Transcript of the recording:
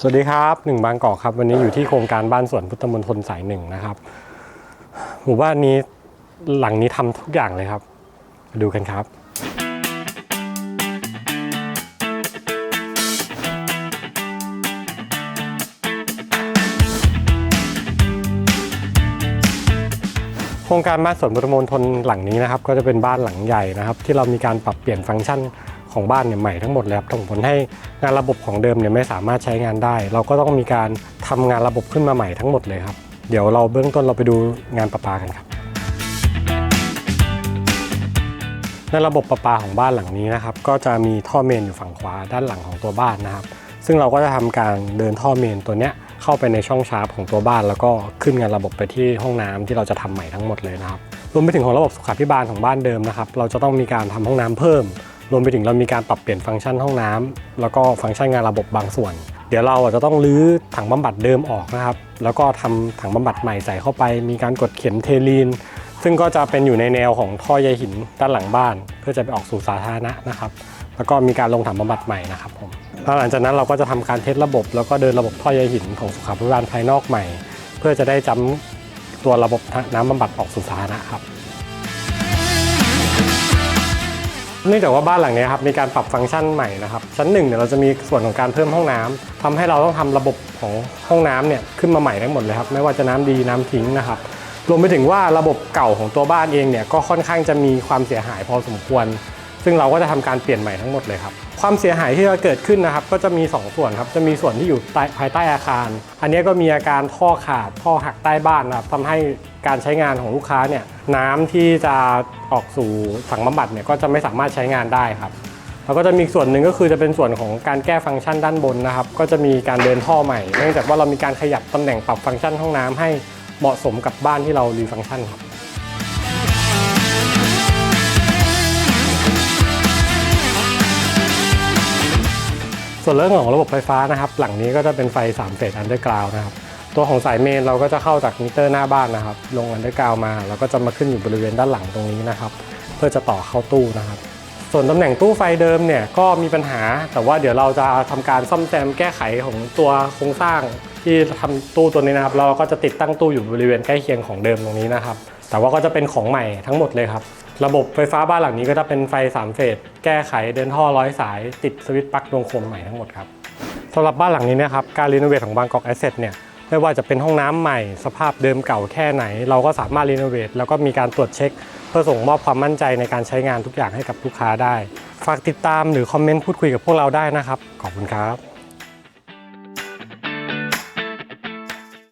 สวัสดีครับหนึ่งบางกอกครับ วันนี้อยู่ที่โครงการบ้านสวนพุทธมณฑลสายหนึ่งนะครับ หมู่บ้านนี้หลังนี้ทำทุกอย่างเลยครับมาดูกันครับโครงการบ้านสวนพุทธมณฑลหลังนี้นะครับ ก็จะเป็นบ้านหลังใหญ่นะครับ ที่เรามีการปรับเปลี่ยนฟังก์ชัน ของบ้านเนี่ยใหม่ทั้งหมดเลยครับส่งผลให้งานระบบของเดิมเนี่ยไม่สามารถใช้งานได้ เราก็ต้องมีการทำงานระบบขึ้นมาใหม่ทั้งหมดเลยครับ เดี๋ยวเราเบื้องต้นเราไปดูงานประปากันครับ ในระบบประปาของบ้านหลังนี้นะครับ ก็จะมีท่อเมนอยู่ฝั่งขวาด้านหลังของตัวบ้านนะครับ ซึ่งเราก็จะทำการเดินท่อเมนตัวเนี้ยเข้าไปในช่องชาร์ปของตัวบ้าน แล้วก็ขึ้นงานระบบไปที่ห้องน้ำที่เราจะทำใหม่ทั้งหมดเลยนะครับรวมไปถึงของระบบสุขาภิบาลของบ้านเดิมนะครับ เราจะต้องมีการทำห้องน้ำเพิ่ม รวมไปถึงเรามีการปรับเปลี่ยนฟังก์ชันห้องน้ำแล้วก็ฟังก์ชันงานระบบบางส่วน เดี๋ยวเราจะต้องรื้อถังบำบัดเดิมออกนะครับ แล้วก็ทำถังบำบัดใหม่ใส่เข้าไป มีการกดเข็มเทลีน ซึ่งก็จะเป็นอยู่ในแนวของท่อใยหินด้านหลังบ้าน เพื่อจะไปออกสู่สาธารณะนะครับ แล้วก็มีการลงถังบำบัดใหม่นะครับผมหลังจากนั้นเราก็จะทำการเทสระบบ แล้วก็เดินระบบท่อใยหินของสุขาภิบาลภายนอกใหม่ เพื่อจะได้จำตัวระบบน้ำบำบัดออกสู่สาธารณะครับ เนื่องจากว่าบ้านหลังนี้ครับมีการปรับฟังก์ชันใหม่นะครับชั้นหนึ่งเนี่ยเราจะมีส่วนของการเพิ่มห้องน้ำทำให้เราต้องทำระบบของห้องน้ำเนี่ยขึ้นมาใหม่ทั้งหมดเลยครับไม่ว่าจะน้ำดีน้ำทิ้งนะครับรวมไปถึงว่าระบบเก่าของตัวบ้านเองเนี่ยก็ค่อนข้างจะมีความเสียหายพอสมควร ซึ่งเราก็จะทำการเปลี่ยนใหม่ทั้งหมดเลยครับ ความเสียหายที่จะเกิดขึ้นนะครับ ก็จะมี 2 ส่วนครับ จะมีส่วนที่อยู่ภายใต้อาคาร อันนี้ก็มีอาการท่อขาด ท่อหักใต้บ้านนะครับทำให้การใช้งานของลูกค้าเนี่ยน้ำที่จะออกสู่ถังบำบัดเนี่ยก็จะไม่สามารถใช้งานได้ครับแล้วก็จะมีส่วนหนึ่งก็คือจะเป็นส่วนของการแก้ฟังก์ชันด้านบนนะครับ ก็จะมีการเดินท่อใหม่ เนื่องจากว่าเรามีการขยับตำแหน่งปรับฟังก์ชันห้องน้ำให้เหมาะสมกับบ้านที่เรารีฟังก์ชันครับ ส่วนเรื่องของระบบไฟฟ้านะครับ หลังนี้ก็จะเป็นไฟ3เฟสอันเดอร์กราวนะครับตัวของสายเมนเราก็จะเข้าจากมิเตอร์หน้าบ้านนะครับ ลงอันเดอร์กราวมาแล้วก็จะมาขึ้นอยู่บริเวณด้านหลังตรงนี้นะครับ เพื่อจะต่อเข้าตู้นะครับ ส่วนตำแหน่งตู้ไฟเดิมเนี่ยก็มีปัญหา แต่ว่าเดี๋ยวเราจะทำการซ่อมแซมแก้ไขของตัวโครงสร้างที่ทำตู้ตัวนี้นะครับ เราก็จะติดตั้งตู้อยู่บริเวณใกล้เคียงของเดิมตรงนี้นะครับ แต่ว่าก็จะเป็นของใหม่ทั้งหมดเลยครับ ระบบไฟฟ้าบ้านหลังนี้ก็จะเป็นไฟ 3 เฟส แก้ไขเดินท่อร้อยสาย ติดสวิตช์ปลั๊กดวงโคมใหม่ทั้งหมดครับสำหรับบ้านหลังนี้นะครับ การรีโนเวทของบางกอกแอสเซทเนี่ย ไม่ว่าจะเป็นห้องน้ำใหม่ สภาพเดิมเก่าแค่ไหน เราก็สามารถรีโนเวทแล้วก็มีการตรวจเช็ค เพื่อส่งมอบความมั่นใจในการใช้งานทุกอย่างให้กับลูกค้าได้ ฝากติดตามหรือคอมเมนต์พูดคุยกับพวกเราได้นะครับ ขอบคุณครับ